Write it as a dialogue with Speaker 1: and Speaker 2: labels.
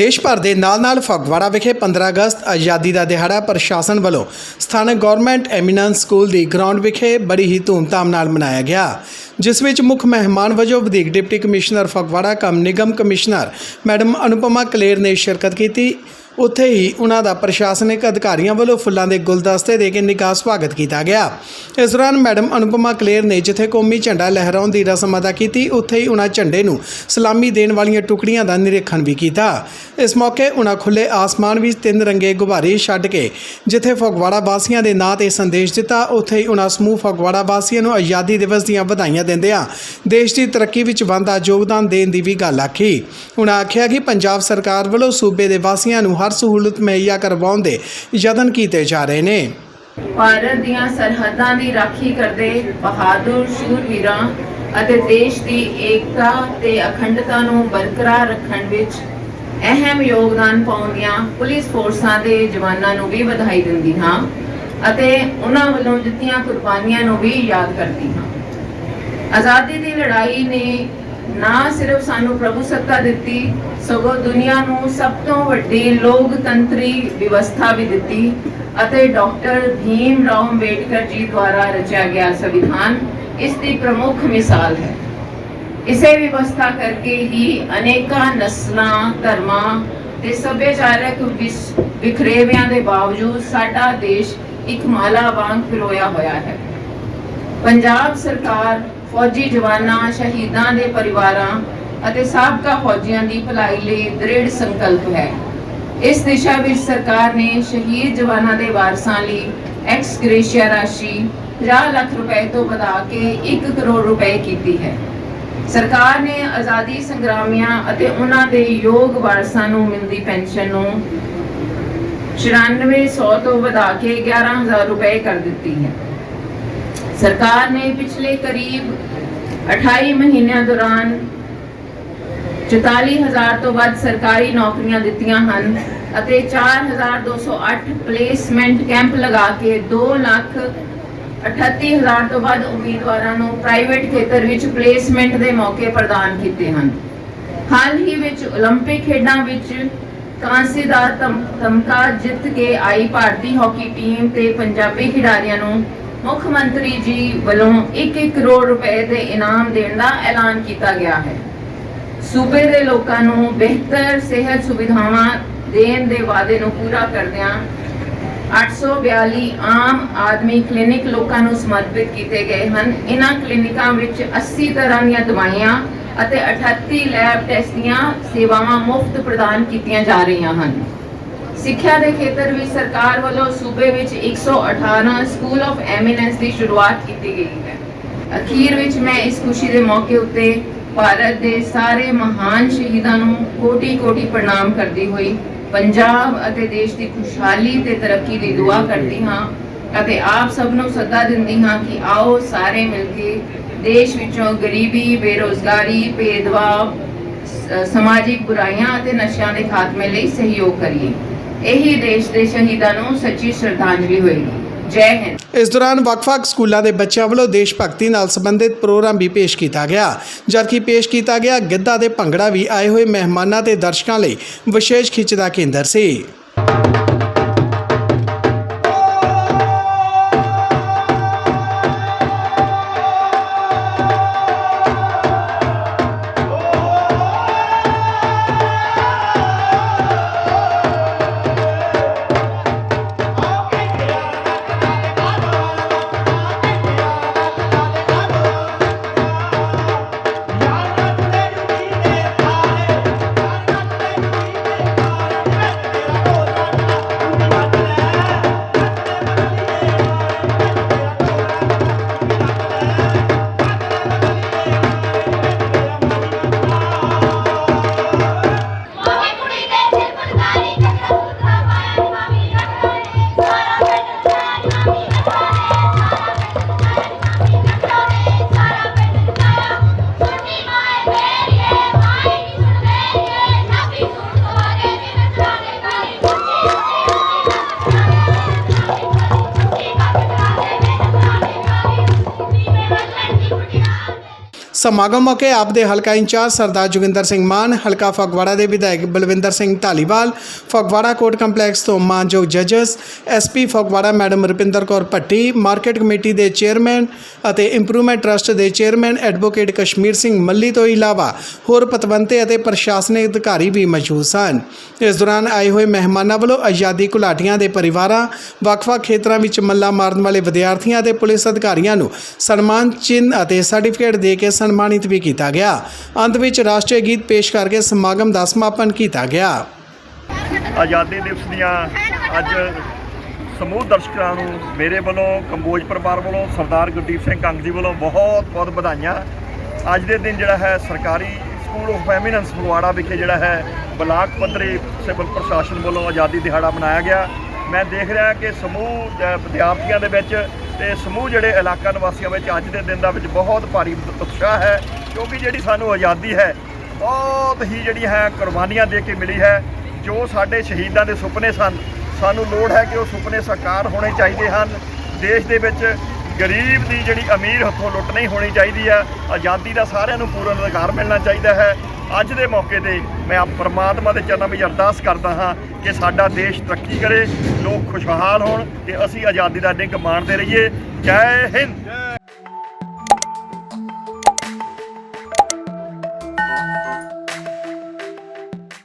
Speaker 1: ਦੇਸ਼ ਭਰ ਦੇ ਨਾਲ-ਨਾਲ ਫਗਵਾੜਾ ਵਿਖੇ 15 ਅਗਸਤ ਆਜ਼ਾਦੀ ਦਾ ਦਿਹਾੜਾ ਪ੍ਰਸ਼ਾਸਨ ਵੱਲੋਂ ਸਥਾਨਕ ਗਵਰਨਮੈਂਟ ਐਮੀਨੈਂਸ ਸਕੂਲ ਦੀ ਗਰਾਊਂਡ ਵਿਖੇ ਬੜੀ ਹੀ ਧੂਮਧਾਮ ਨਾਲ ਮਨਾਇਆ ਗਿਆ, ਜਿਸ ਵਿੱਚ ਮੁੱਖ ਮਹਿਮਾਨ ਵਜੋਂ ਵਧੀਕ ਡਿਪਟੀ ਕਮਿਸ਼ਨਰ ਫਗਵਾੜਾ, ਕਮ ਨਿਗਮ ਕਮਿਸ਼ਨਰ ਮੈਡਮ ਅਨੁਪਮਾ ਕਲੇਰ ਨੇ ਸ਼ਿਰਕਤ ਕੀਤੀ। ਉੱਥੇ ਹੀ ਉਹਨਾਂ ਦਾ ਪ੍ਰਸ਼ਾਸਨਿਕ ਅਧਿਕਾਰੀਆਂ ਵੱਲੋਂ ਫੁੱਲਾਂ ਦੇ ਗੁਲਦਸਤੇ ਦੇ ਕੇ ਨਿੱਘਾ ਸਵਾਗਤ ਕੀਤਾ ਗਿਆ। ਇਸ ਦੌਰਾਨ ਮੈਡਮ ਅਨੁਪਮਾ ਕਲੇਰ ਨੇ ਜਿੱਥੇ ਕੌਮੀ ਝੰਡਾ ਲਹਿਰਾਉਣ ਦੀ ਰਸਮ ਅਦਾ ਕੀਤੀ, ਉੱਥੇ ਹੀ ਉਹਨਾਂ ਝੰਡੇ ਨੂੰ ਸਲਾਮੀ ਦੇਣ ਵਾਲੀਆਂ ਟੁਕੜੀਆਂ ਦਾ ਨਿਰੀਖਣ ਵੀ ਕੀਤਾ। ਇਸ ਮੌਕੇ ਉਹਨਾਂ ਖੁੱਲੇ ਆਸਮਾਨ ਵਿੱਚ ਤਿੰਨ ਰੰਗੇ ਗੁਬਾਰੇ ਛੱਡ ਕੇ ਜਿੱਥੇ ਫਗਵਾੜਾ ਵਾਸੀਆਂ ਦੇ ਨਾਂ ਤੇ ਸੰਦੇਸ਼ ਦਿੱਤਾ, ਉੱਥੇ ਹੀ ਉਹਨਾਂ ਸਮੂਹ ਫਗਵਾੜਾ ਵਾਸੀਆਂ ਨੂੰ ਆਜ਼ਾਦੀ ਦਿਵਸ ਦੀਆਂ ਵਧਾਈਆਂ ਦਿੰਦਿਆਂ ਦੇਸ਼ ਦੀ ਤਰੱਕੀ ਵਿੱਚ ਬਣਦਾ ਯੋਗਦਾਨ ਦੇਣ ਦੀ ਵੀ ਗੱਲ ਆਖੀ। ਉਹਨਾਂ ਆਖਿਆ ਕਿ ਪੰਜਾਬ ਸਰਕਾਰ ਵੱਲੋਂ ਸੂਬੇ ਦੇ ਵਾਸੀਆਂ ਨੂੰ ਹਰ ਸਹੂਲਤ ਮੁਹੱਈਆ ਕਰਵਾਉਣ ਦੇ ਯਤਨ ਕੀਤੇ ਜਾ ਰਹੇ ਨੇ।
Speaker 2: ਭਾਰਤ ਦੀਆਂ ਸਰਹੱਦਾਂ ਦੀ ਰਾਖੀ ਕਰਦੇ ਬਹਾਦਰ ਸ਼ੂਰਵੀਰਾਂ ਅਤੇ ਦੇਸ਼ ਦੀ ਏਕਤਾ ਤੇ ਅਖੰਡਤਾ ਨੂੰ ਬਰਕਰਾਰ ਰੱਖਣ ਵਿੱਚ ਅਹਿਮ ਯੋਗਦਾਨ ਪਾਉਂਦੀਆਂ ਪੁਲਿਸ ਫੋਰਸਾਂ ਦੇ ਜਵਾਨਾਂ ਨੂੰ ਵੀ ਵਧਾਈ ਦਿੰਦੀ ਹਾਂ ਅਤੇ ਉਹਨਾਂ ਵੱਲੋਂ ਦਿੱਤੀਆਂ ਕੁਰਬਾਨੀਆਂ ਨੂੰ ਵੀ ਯਾਦ ਕਰਦੀ ਹਾਂ। ਆਜ਼ਾਦੀ ਦੀ ਲੜਾਈ ਨੇ ਨਾ ਸਿਰਫ ਸਾਨੂੰ ਪ੍ਰਭੂ ਸੱਤਾ ਦਿੱਤੀ, ਸਗੋਂ ਦੁਨੀਆ ਨੂੰ ਸਭ ਤੋਂ ਵੱਡੀ ਲੋਕਤੰਤਰੀ ਵਿਵਸਥਾ ਵੀ ਦਿੱਤੀ ਅਤੇ ਡਾਕਟਰ ਭੀਮ ਰਾਓ ਅੰਬੇਡਕਰ ਜੀ ਦੁਆਰਾ ਰਚਿਆ ਗਿਆ ਸੰਵਿਧਾਨ ਇਸ ਦੀ ਪ੍ਰਮੁੱਖ ਮਿਸਾਲ ਹੈ। ਇਸੇ ਵਿਵਸਥਾ ਕਰਕੇ ਹੀ ਅਨੇਕਾਂ ਨਸਲਾਂ, ਧਰਮਾਂ ਤੇ ਸੱਭਿਆਚਾਰਕ ਵਿਖਰੇਵਿਆਂ ਦੇ ਬਾਵਜੂਦ ਸਾਡਾ ਦੇਸ਼ ਇੱਕ ਮਾਲਾ ਵਾਂਗ ਪਿਰੋਇਆ ਹੋਇਆ ਹੈ। ਪੰਜਾਬ ਸਰਕਾਰ ਫੌਜੀ ਜਵਾਨਾਂ, ਸ਼ਹੀਦਾਂ ਦੇ ਪਰਿਵਾਰਾਂ ਅਤੇ ਸਾਬਕਾ ਫੌਜੀਆਂ ਦੀ ਭਲਾਈ ਲਈ ਦ੍ਰਿੜ ਸੰਕਲਪ ਹੈ। ਇਸ ਦਿਸ਼ਾ ਵਿੱਚ ਸਰਕਾਰ ਨੇ ਸ਼ਹੀਦ ਜਵਾਨਾਂ ਦੇ ਵਾਰਸਾਂ ਲਈ ਐਕਸ ਗ੍ਰੇਸ਼ੀਆ ਰਾਸ਼ੀ 50 ਲੱਖ ਰੁਪਏ ਤੋਂ ਵਧਾ ਕੇ 1 ਕਰੋੜ ਰੁਪਏ ਕੀਤੀ ਹੈ। ਸਰਕਾਰ ਨੇ ਆਜ਼ਾਦੀ ਸੰਗਰਾਮੀਆਂ ਅਤੇ ਉਹਨਾਂ ਦੇ ਯੋਗ ਵਾਰਸਾਂ ਨੂੰ ਮਿਲਦੀ ਪੈਨਸ਼ਨ ਨੂੰ 9400 ਤੋਂ ਵਧਾ ਕੇ 11000 ਰੁਪਏ ਕਰ ਦਿੱਤੀ ਹੈ। ਸਰਕਾਰ ਨੇ ਪਿਛਲੇ ਕਰੀਬ 28 ਮਹੀਨਿਆਂ ਦੌਰਾਨ 44000 ਤੋਂ ਵੱਧ ਸਰਕਾਰੀ ਨੌਕਰੀਆਂ ਦਿੱਤੀਆਂ ਹਨ ਅਤੇ 4208 ਪਲੇਸਮੈਂਟ ਕੈਂਪ ਲਗਾ ਕੇ 2 ਲੱਖ 38000 ਤੋਂ ਵੱਧ ਉਮੀਦਵਾਰਾਂ ਨੂੰ ਪ੍ਰਾਈਵੇਟ ਖੇਤਰ ਵਿੱਚ ਪਲੇਸਮੈਂਟ ਦੇ ਮੌਕੇ ਪ੍ਰਦਾਨ ਕੀਤੇ ਹਨ ਹਾਲ ਹੀ ਵਿੱਚ 올림픽 ਖੇਡਾਂ ਵਿੱਚ ਕਾਂਸੀ ਦਾ ਤਮ- ਤਮਗਾ ਜਿੱਤ ਕੇ ਆਈ ਭਾਰਤੀ ਹਾਕੀ ਟੀਮ ਤੇ ਪੰਜਾਬੀ ਖਿਡਾਰੀਆਂ ਨੂੰ ਮੁੱਖ ਮੰਤਰੀ ਜੀ ਵੱਲੋਂ 1-1 ਕਰੋੜ ਰੁਪਏ ਦੇ ਇਨਾਮ ਦੇਣ ਦਾ ਐਲਾਨ ਕੀਤਾ ਗਿਆ ਹੈ। ਸੂਬੇ ਦੇ ਲੋਕਾਂ ਨੂੰ ਬਿਹਤਰ ਸਿਹਤ ਸੁਵਿਧਾਵਾਂ ਦੇਣ ਦੇ ਵਾਅਦੇ ਨੂੰ ਪੂਰਾ ਕਰਦਿਆਂ 842 ਆਮ ਆਦਮੀ ਕਲੀਨਿਕ ਲੋਕਾਂ ਨੂੰ ਸਮਰਪਿਤ ਕੀਤੇ ਗਏ ਹਨ। ਇਹਨਾਂ ਕਲੀਨਿਕਾਂ ਵਿੱਚ 80 ਤਰ੍ਹਾਂ ਦੀਆਂ ਦਵਾਈਆਂ ਅਤੇ 38 ਲੈਬ ਟੈਸਟ ਦੀਆਂ ਸੇਵਾਵਾਂ ਮੁਫਤ ਪ੍ਰਦਾਨ ਕੀਤੀਆਂ ਜਾ ਰਹੀਆਂ ਹਨ। ਸਿੱਖਿਆ ਦੇ ਖੇਤਰ ਵਿੱਚ ਸਰਕਾਰ ਵੱਲੋਂ ਸੂਬੇ ਵਿੱਚ 118 ਸਕੂਲ ਆਫ ਐਮੀਨੈਂਸ ਦੀ ਸ਼ੁਰੂਆਤ ਕੀਤੀ ਗਈ ਹੈ। ਅਖੀਰ ਵਿੱਚ ਮੈਂ ਇਸ ਖੁਸ਼ੀ ਦੇ ਮੌਕੇ ਉੱਤੇ ਭਾਰਤ ਦੇ ਸਾਰੇ ਮਹਾਨ ਸ਼ਹੀਦਾਂ ਨੂੰ ਕੋਟੀ-ਕੋਟੀ ਪ੍ਰਣਾਮ ਕਰਦੀ ਹੋਈ, ਪੰਜਾਬ ਅਤੇ ਦੇਸ਼ ਦੀ ਖੁਸ਼ਹਾਲੀ ਤੇ ਤਰੱਕੀ ਦੀ ਦੁਆ ਕਰਦੀ ਹਾਂ ਅਤੇ ਆਪ ਸਭ ਨੂੰ ਸੱਦਾ ਦਿੰਦੀ ਹਾਂ ਕਿ ਆਓ ਸਾਰੇ ਮਿਲ ਕੇ ਦੇਸ਼ ਵਿੱਚੋਂ ਗਰੀਬੀ, ਬੇਰੋਜ਼ਗਾਰੀ, ਭੇਦਭਾਵ ਸਮਾਜਿਕ ਬੁਰਾਈਆਂ ਅਤੇ ਨਸ਼ਿਆਂ ਦੇ ਖਾਤਮੇ ਲਈ ਸਹਿਯੋਗ ਕਰੀਏ। ਇਹੀ ਦੇਸ਼ ਦੇ ਸ਼ਹੀਦਾਂ ਨੂੰ ਸੱਚੀ ਸ਼ਰਧਾਂਜਲੀ ਹੋਏਗੀ। ਜੈ ਹਿੰਦ।
Speaker 1: ਇਸ ਦੌਰਾਨ ਵੱਖ-ਵੱਖ ਸਕੂਲਾਂ ਦੇ ਬੱਚਿਆਂ ਵੱਲੋਂ ਦੇਸ਼ ਭਗਤੀ ਨਾਲ ਸੰਬੰਧਿਤ ਪ੍ਰੋਗਰਾਮ ਵੀ ਪੇਸ਼ ਕੀਤਾ ਗਿਆ। ਜਦਕਿ ਪੇਸ਼ ਕੀਤਾ ਗਿਆ, ਗਿੱਧਾ ਦੇ ਭੰਗੜਾ ਵੀ ਆਏ ਹੋਏ ਮਹਿਮਾਨਾਂ ਤੇ ਦਰਸ਼ਕਾਂ ਲਈ ਵਿਸ਼ੇਸ਼ ਖਿੱਚ ਦਾ ਕੇਂਦਰ ਸੀ। ਸਮਾਗਮ ਮੌਕੇ ਆਪ ਦੇ ਹਲਕਾ ਇੰਚਾਰਜ ਸਰਦਾਰ ਜੋਗਿੰਦਰ ਸਿੰਘ ਮਾਨ, ਹਲਕਾ ਫਗਵਾੜਾ ਦੇ ਵਿਧਾਇਕ ਬਲਵਿੰਦਰ ਸਿੰਘ ਢਾਲੀਵਾਲ ਫਗਵਾੜਾ ਕੋਰਟ ਕੰਪਲੈਕਸ ਤੋਂ ਮਾਨਯੋਗ ਜੱਜਸ SP Phagwara madam Rupinder Kaur Bhatti, market committee ਦੇ ਚੇਅਰਮੈਨ ਅਤੇ ਇੰਪਰੂਵਮੈਂਟ ਟਰਸਟ ਦੇ ਚੇਅਰਮੈਨ ਐਡਵੋਕੇਟ ਕਸ਼ਮੀਰ ਸਿੰਘ ਮੱਲੀ ਤੋਂ ਇਲਾਵਾ ਹੋਰ ਪਤਵੰਤੇ ਅਤੇ ਪ੍ਰਸ਼ਾਸਨਿਕ ਅਧਿਕਾਰੀ ਵੀ ਮੌਜੂਦ ਸਨ। ਇਸ ਦੌਰਾਨ ਆਏ ਹੋਏ ਮਹਿਮਾਨਾਂ ਵੱਲੋਂ ਆਜ਼ਾਦੀ ਘੁਲਾਟੀਆਂ ਦੇ ਪਰਿਵਾਰਾਂ, ਵੱਖ-ਵੱਖ ਖੇਤਰਾਂ ਵਿੱਚ ਮੱਲਾ ਮਾਰਨ ਵਾਲੇ ਵਿਦਿਆਰਥੀਆਂ ਅਤੇ ਪੁਲਿਸ ਅਧਿਕਾਰੀਆਂ ਨੂੰ ਸਨਮਾਨ, ਚਿੰਨ੍ਹ ਅਤੇ ਸਰਟੀਫਿਕੇਟ ਦੇ ਕੇ ਸਨ ਸਨਮਾਨਿਤ ਵੀ ਕੀਤਾ ਗਿਆ। ਅੰਤ ਵਿੱਚ ਰਾਸ਼ਟਰੀ ਗੀਤ ਪੇਸ਼ ਕਰਕੇ ਸਮਾਗਮ ਦਾ ਸਮਾਪਨ ਕੀਤਾ ਗਿਆ।
Speaker 3: ਆਜ਼ਾਦੀ ਦਿਵਸ ਦੀਆਂ ਅੱਜ ਸਮੂਹ ਦਰਸ਼ਕਾਂ ਨੂੰ ਮੇਰੇ ਵੱਲੋਂ, ਕੰਬੋਜ ਪਰਿਵਾਰ ਵੱਲੋਂ, ਸਰਦਾਰ ਗੁਰਦੀਪ ਸਿੰਘ ਕੰਗ ਜੀ ਵੱਲੋਂ ਬਹੁਤ ਬਹੁਤ ਵਧਾਈਆਂ। ਅੱਜ ਦੇ ਦਿਨ ਜਿਹੜਾ ਹੈ ਸਰਕਾਰੀ ਸਕੂਲ ਆਫ ਐਮੀਨੈਂਸ ਫਗਵਾੜਾ ਵਿਖੇ ਜਿਹੜਾ ਹੈ ਬਲਾਕ ਪੱਧਰੀ ਸਿਵਲ ਪ੍ਰਸ਼ਾਸਨ ਵੱਲੋਂ ਆਜ਼ਾਦੀ ਦਿਹਾੜਾ ਮਨਾਇਆ ਗਿਆ। ਮੈਂ ਦੇਖ ਰਿਹਾ ਕਿ ਸਮੂਹ ਵਿਦਿਆਰਥੀਆਂ ਦੇ ਵਿੱਚ ਤੇ ਸਮੂਹ ਜਿਹੜੇ ਇਲਾਕਾ ਨਿਵਾਸੀਆਂ ਵਿੱਚ ਅੱਜ ਦੇ ਦਿਨ ਦਾ ਵਿੱਚ ਬਹੁਤ ਭਾਰੀ ਉਤਸ਼ਾਹ ਹੈ, ਕਿਉਂਕਿ ਜਿਹੜੀ ਸਾਨੂੰ ਆਜ਼ਾਦੀ ਹੈ, ਬਹੁਤ ਹੀ ਜਿਹੜੀ ਹੈ ਕੁਰਬਾਨੀਆਂ ਦੇ ਕੇ ਮਿਲੀ ਹੈ, ਜੋ ਸਾਡੇ ਸ਼ਹੀਦਾਂ ਦੇ ਸੁਪਨੇ ਸਨ। ਸਾਨੂੰ ਲੋੜ ਹੈ ਕਿ ਉਹ ਸੁਪਨੇ ਸਾਕਾਰ ਹੋਣੇ ਚਾਹੀਦੇ ਹਨ। ਦੇਸ਼ ਦੇ ਵਿੱਚ ਗਰੀਬ ਦੀ ਜਿਹੜੀ ਅਮੀਰ ਹੱਥੋਂ ਲੁੱਟ ਨਹੀਂ ਹੋਣੀ ਚਾਹੀਦੀ ਹੈ। ਆਜ਼ਾਦੀ ਦਾ ਸਾਰਿਆਂ ਨੂੰ ਪੂਰਨ ਅਧਿਕਾਰ ਮਿਲਣਾ ਚਾਹੀਦਾ ਹੈ। ਅੱਜ ਦੇ ਮੌਕੇ ਤੇ ਮੈਂ ਆਪ ਪ੍ਰਮਾਤਮਾ ਦੇ ਚਰਨਾਂ ਵਿੱਚ ਅਰਦਾਸ ਕਰਦਾ ਹਾਂ ਕਿ ਸਾਡਾ ਦੇਸ਼ ਤਰੱਕੀ ਕਰੇ, ਲੋਕ ਖੁਸ਼ਹਾਲ ਹੋਣ ਤੇ ਅਸੀਂ ਆਜ਼ਾਦੀ ਦਾ ਡਿੰਗ ਮਾਣਦੇ ਰਹੀਏ। ਜੈ ਹਿੰਦ!